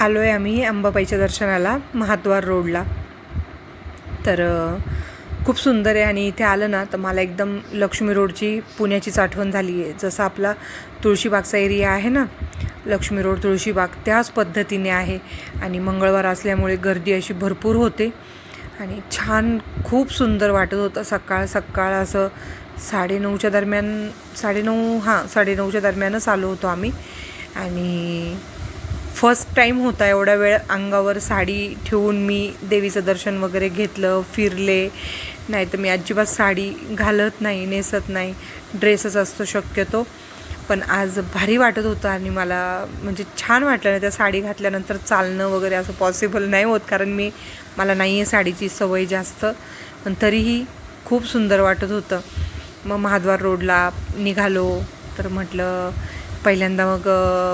आलो आहे आम्ही अंबाबाईच्या दर्शनाला महाद्वार रोडला. तर खूप सुंदर आहे आणि इथे आलं ना तर मला एकदम लक्ष्मी रोडची पुण्याचीच आठवण झाली आहे. जसं आपला तुळशीबागचा एरिया आहे ना लक्ष्मी रोड तुळशीबाग त्याच पद्धतीने आहे. आणि मंगळवार असल्यामुळे गर्दी अशी भरपूर होते. आणि छान खूप सुंदर वाटत होतं सकाळ सकाळ असं साडेनऊच्या दरम्यान साडेनऊ हां साडेनऊच्या दरम्यानच आलो होतो आम्ही. आणि फर्स्ट टाईम होता एवढा वेळ अंगावर साडी ठेवून मी देवीचं दर्शन वगैरे घेतलं फिरले. नाही तर मी अजिबात साडी घालत नाही नेसत नाही. ड्रेसच असतो शक्यतो. पण आज भारी वाटत होतं आणि मला म्हणजे छान वाटलं ना त्या साडी घातल्यानंतर चालणं वगैरे असं पॉसिबल नाही होत कारण मी मला नाही आहे साडीची सवय जास्त. पण तरीही खूप सुंदर वाटत होतं. मग महाद्वार रोडला निघालो. तर म्हटलं पहिल्यांदा मग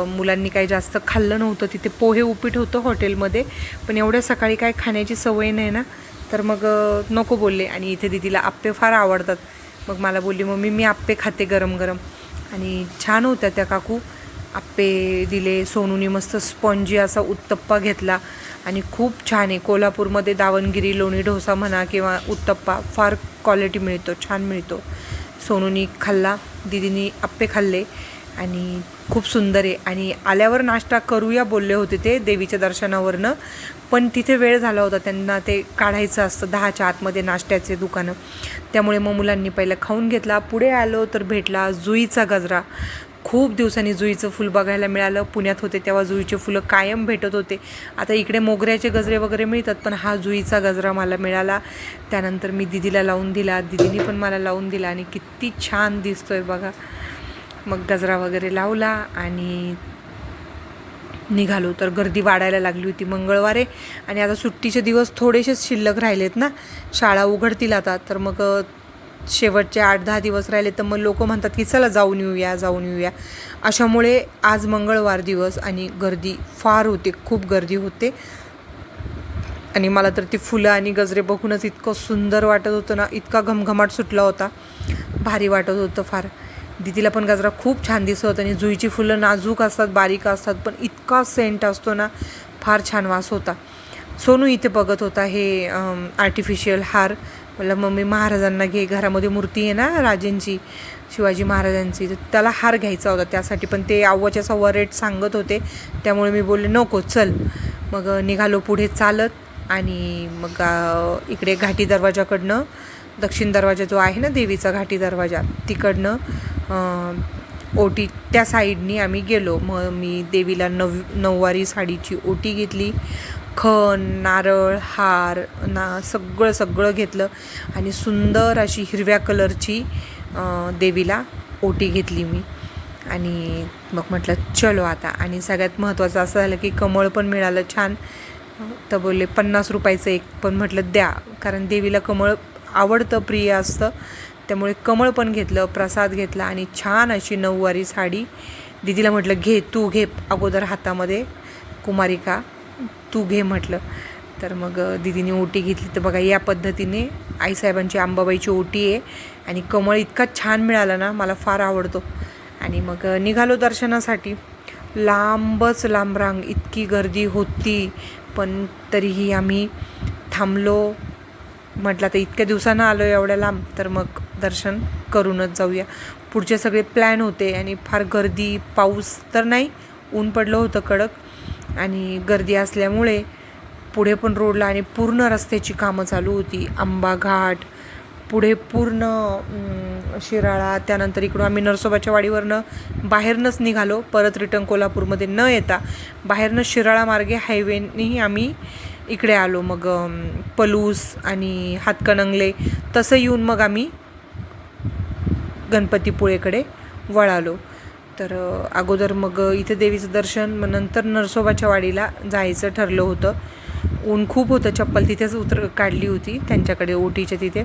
मुलांनी काही जास्त खाल्लं नव्हतं तिथे पोहे उपीट होतं हॉटेलमध्ये पण एवढ्या सकाळी काय खाण्याची सवय नाही ना तर मग नको बोलले. आणि इथे दिदीला आप्पे फार आवडतात. मग मला बोलली मम्मी मी आप्पे खाते गरम गरम आणि छान होत्या त्या काकू. आप्पे दिले सोनूनी मस्त स्पॉन्जी असा उत्तप्पा घेतला. आणि खूप छान आहे. कोल्हापूरमध्ये दावणगिरी लोणी डोसा म्हणा किंवा उत्तप्पा फार क्वालिटी मिळतो छान मिळतो. सोनूनी खाल्ला दिदीनी आप्पे खाल्ले. आणि खूप सुंदर आहे. आणि आल्यावर नाश्ता करूया बोलले होते ते देवीच्या दर्शनावरनं. पण तिथे वेळ झाला होता त्यांना ते काढायचं असतं दहाच्या आतमध्ये नाश्त्याचे दुकानं. त्यामुळे मग मुलांनी पहिलं खाऊन घेतला पुढे आलो तर भेटला जुईचा गजरा. खूप दिवसांनी जुईचं फुल बघायला मिळालं. पुण्यात होते तेव्हा जुईचे फुलं कायम भेटत होते. आता इकडे मोगऱ्याचे गजरे वगैरे मिळतात पण हा जुईचा गजरा मला मिळाला. त्यानंतर मी दिदीला लावून दिला. दिदीने पण मला लावून दिला आणि किती छान दिसतोय बघा. मग गजरा वगैरे लावला आणि निघालो. तर गर्दी वाढायला लागली होती मंगळवारे. आणि आता सुट्टीचे दिवस थोडेसेच शिल्लक राहिलेत ना. शाळा उघडतील आता. तर मग शेवटचे आठ दहा दिवस राहिले. तर मग लोक म्हणतात की चला जाऊन येऊया जाऊन येऊया. अशामुळे आज मंगळवार दिवस आणि गर्दी फार होते. खूप गर्दी होते. आणि मला तर ती फुलं आणि गजरे बघूनच इतकं सुंदर वाटत होतं ना. इतका घमघमाट सुटला होता. भारी वाटत होतं फार. दिदीला पण गजरा खूप छान दिसत होता आणि जुईची फुलं नाजूक असतात बारीक असतात पण इतका सेंट असतो ना फार छान वास होता. सोनू इथे बघत होता हे आर्टिफिशियल हार. मला मम्मी महाराजांना घे घरामध्ये मूर्ती आहे ना राजेंची शिवाजी महाराजांची तर त्याला हार घ्यायचा होता त्यासाठी. पण ते अव्वाच्या सव्वा रेट सांगत होते त्यामुळे मी बोलले नको चल. मग निघालो पुढे चालत आणि मग इकडे घाटी दरवाजाकडनं दक्षिण दरवाजा जो आहे ना देवीचा घाटी दरवाजा तिकडनं ओटी त्या साईडनी आम्ही गेलो. मग मी देवीला नव नऊवारी साडीची ओटी घेतली. खण नारळ हार ना सगळं सगळं घेतलं आणि सुंदर अशी हिरव्या कलरची देवीला ओटी घेतली मी. आणि मग म्हटलं चलो आता. आणि सगळ्यात महत्त्वाचं असं झालं की कमळ पण मिळालं छान. तर बोलले पन्नास रुपयाचं एक. पण म्हटलं द्या. कारण देवीला कमळ आवडतं प्रिय असतं. त्यामुळे कमळ पण घेतलं प्रसाद घेतला आणि छान अशी नऊवारी साडी दिदीला म्हटलं घे तू घे अगोदर हातामध्ये कुमारिका तू घे म्हटलं. तर मग दिदीने ओटी घेतली. तर बघा या पद्धतीने आईसाहेबांची आंबाबाईची ओटी आहे आणि कमळ इतका छान मिळाला ना मला फार आवडतो. आणि मग निघालो दर्शनासाठी. लांबच लांब रांग इतकी गर्दी होती. पण तरीही आम्ही थांबलो. म्हटलं तर इतक्या दिवसानं आलो एवढ्या लांब तर मग दर्शन करूनच जाऊया. पुढचे सगळे प्लॅन होते आणि फार गर्दी पाऊस तर नाही ऊन पडलं होतं कडक. आणि गर्दी असल्यामुळे पुढे पण रोडला आणि पूर्ण रस्त्याची कामं चालू होती. आंबा घाट पुढे पूर्ण शिराळा त्यानंतर इकडून आम्ही नरसोबाच्या वाडीवरनं बाहेरनंच निघालो. परत रिटर्न कोल्हापूरमध्ये न येता बाहेरनं शिराळा मार्गे हायवेनेही आम्ही इकडे आलो मग पलूस आणि हातकणंगले तसं येऊन मग आम्ही गणपतीपुळेकडे वळालो. तर अगोदर मग इथे देवीचं दर्शन मग नंतर नरसोबाच्या वाडीला जायचं ठरलं होतं. ऊन खूप होतं. चप्पल तिथेच उतर काढली होती. त्यांच्याकडे ओटीच्या तिथे.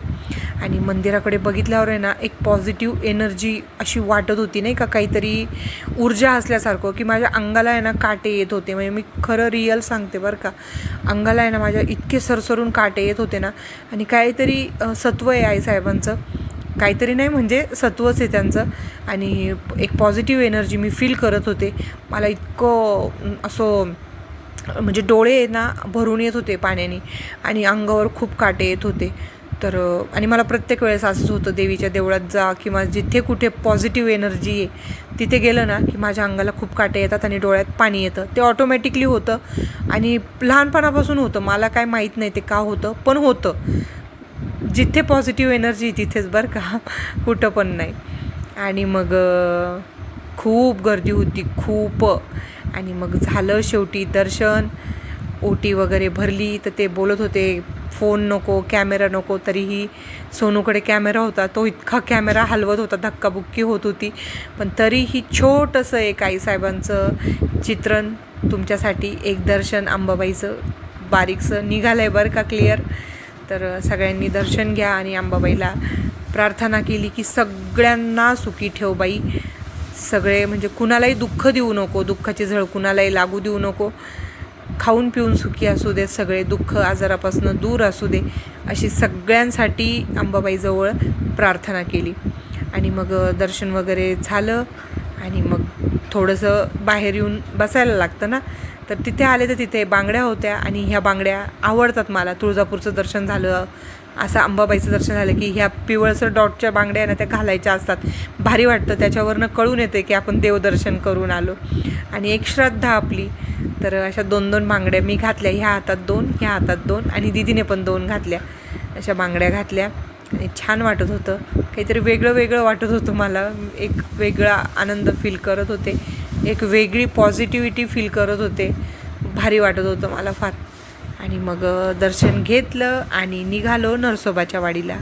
आणि मंदिराकडे बघितल्यावर आहे ना एक पॉझिटिव्ह एनर्जी अशी वाटत होती नाही का? काहीतरी ऊर्जा असल्यासारखं. की माझ्या अंगाला आहे ना काटे येत होते. म्हणजे मी खरं रिअल सांगते बरं का. अंगाला आहे ना माझ्या इतके सरसरून काटे येत होते ना. आणि काहीतरी सत्व आहे आईसाहेबांचं काहीतरी नाही म्हणजे सत्वच आहे त्यांचं. आणि एक पॉझिटिव्ह एनर्जी मी फील करत होते. मला इतकं असं म्हणजे डोळे ना भरून येत होते पाण्याने आणि अंगावर खूप काटे येत होते. तर आणि मला प्रत्येक वेळेस असंच होतं देवीच्या देवळात जा किंवा जिथे कुठे पॉझिटिव्ह एनर्जी आहे तिथे गेलं ना की माझ्या अंगाला खूप काटे येतात आणि डोळ्यात पाणी येतं. ते ऑटोमॅटिकली होतं आणि लहानपणापासून होतं. मला काय माहीत नाही ते का होतं पण होतं. जिथे पॉझिटिव्ह एनर्जी तिथेच बरं का. कुठं पण नाही. आणि मग खूप गर्दी होती खूप. आणि मग झालं शेवटी दर्शन ओटी वगैरे भरली तर ते बोलत होते फोन नको कॅमेरा नको. तरीही सोनूकडे कॅमेरा होता तो इतका कॅमेरा हलवत होता धक्काबुक्की होत होती. पण तरीही छोटंसं एक आईसाहेबांचं चित्रण तुमच्यासाठी एक दर्शन अंबाबाईचं बारीकसं निघालं आहे बरं का क्लिअर? तर सगळ्यांनी दर्शन घ्या आणि अंबाबाईला प्रार्थना केली की सगळ्यांना सुखी ठेव बाई. सगळे म्हणजे कुणालाही दुःख देऊ नको दुःखाची झळ कुणालाही लागू देऊ नको. खाऊन पिऊन सुखी असू दे सगळे दुःख आजारापासून दूर असू दे अशी सगळ्यांसाठी अंबाबाईजवळ प्रार्थना केली. आणि मग दर्शन वगैरे झालं आणि मग थोडंसं बाहेर येऊन बसायला लागतं ना. तर तिथे आले तर तिथे बांगड्या होत्या आणि ह्या बांगड्या आवडतात मला. तुळजापूरचं दर्शन झालं असं अंबाबाईचं दर्शन झालं की ह्या पिवळसर डॉटच्या बांगड्या ना त्या घालायच्या असतात. भारी वाटतं त्याच्यावरनं कळून येते की आपण देवदर्शन करून आलो. आणि एक श्रद्धा आपली. तर अशा दोन दोन बांगड्या मी घातल्या. ह्या हातात दोन ह्या हातात दोन आणि दिदीने पण दोन घातल्या. अशा बांगड्या घातल्या. आणि छान वाटत होतं. काहीतरी वेगळं वेगळं वाटत होतं मला. एक वेगळा आनंद फील करत होते. एक वेगळी पॉझिटिव्हिटी फील करत होते. भारी वाटत होतं मला फार. आणि मग दर्शन घेतलं आणि निघालो नरसोबाच्या वाडीला.